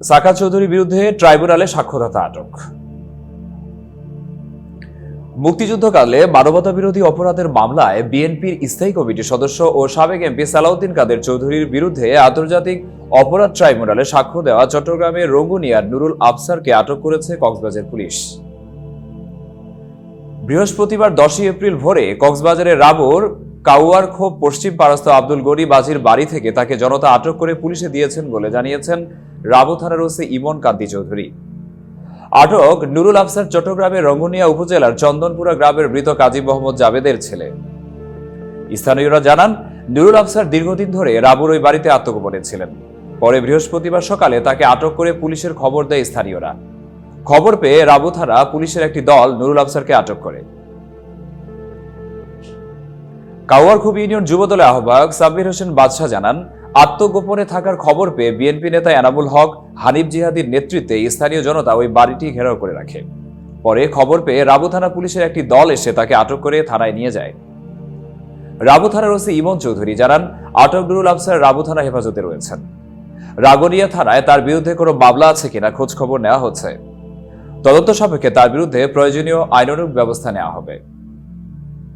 সাকা চৌধুরীর বিরুদ্ধে ট্রাইব্যুনালে সাক্ষ্যদাতা আটক। মুক্তিযুদ্ধকালে মানবতা বিরোধী অপরাধের মামলায় বিএনপির স্থায়ী কমিটির সদস্য ও সাবেক এমপি সালাউদ্দিন কাদের চৌধুরীর বিরুদ্ধে আন্তর্জাতিক অপরাধ ট্রাইব্যুনালে সাক্ষ্য দেওয়া চট্টগ্রামের রঙ্গুনিয়ার নুরুল আফসারকে আটক করেছে কক্সবাজার পুলিশ। বৃহস্পতিবার দশই এপ্রিল ভোরে কক্সবাজারের রাবর কাউয়ার খোপ পশ্চিম পারস্থ আব্দুল গনি বাজির বাড়ি থেকে তাকে জনতা আটক করে পুলিশে দিয়েছেন বলে জানিয়েছেন রাবো থানার ওসি ইমন কান্তি চৌধুরী। আটক নুরুল আফসার চট্টগ্রামের রঙ্গুনিয়া উপজেলার চন্দনপুরা গ্রামের মৃত কাজী মোহাম্মদ জাবেদের ছেলে। স্থানীয়রা জানান, নুরুল আফসার দীর্ঘদিন ধরে রাবুর ওই বাড়িতে আত্মগোপনে ছিলেন। পরে বৃহস্পতিবার সকালে তাকে আটক করে পুলিশের খবর দেয় স্থানীয়রা। খবর পেয়ে রাবু থানা পুলিশের একটি দল নুরুল আফসারকে আটক করে। কাওয়ারখুব ইউনিয়ন যুবদলের আহ্বায়ক সাব্বির হোসেন বাদশাহ জানান আত্মগোপনে থাকার খবর পেয়ে বিএনপি নেতা এনামুল হক, হানিফ জিহাদির নেতৃত্বে স্থানীয় জনতা ওই বাড়িটি ঘেরাও করে রাখে। পরে খবর পেয়ে রাবু থানা পুলিশের একটি দল এসে তাকে আটক করে থানায় নিয়ে যায়। রাবু থানার ওসি ইমন চৌধুরী জানান, আটক নুরুল আফসার রাবু থানা হেফাজতে রয়েছেন। রাগনিয়া থানায় তার বিরুদ্ধে কোনো মামলা আছে কিনা খোঁজ খবর নেওয়া হচ্ছে। তদন্ত সাপেক্ষে তার বিরুদ্ধে প্রয়োজনীয় আইনানুগ ব্যবস্থা নেওয়া হবে।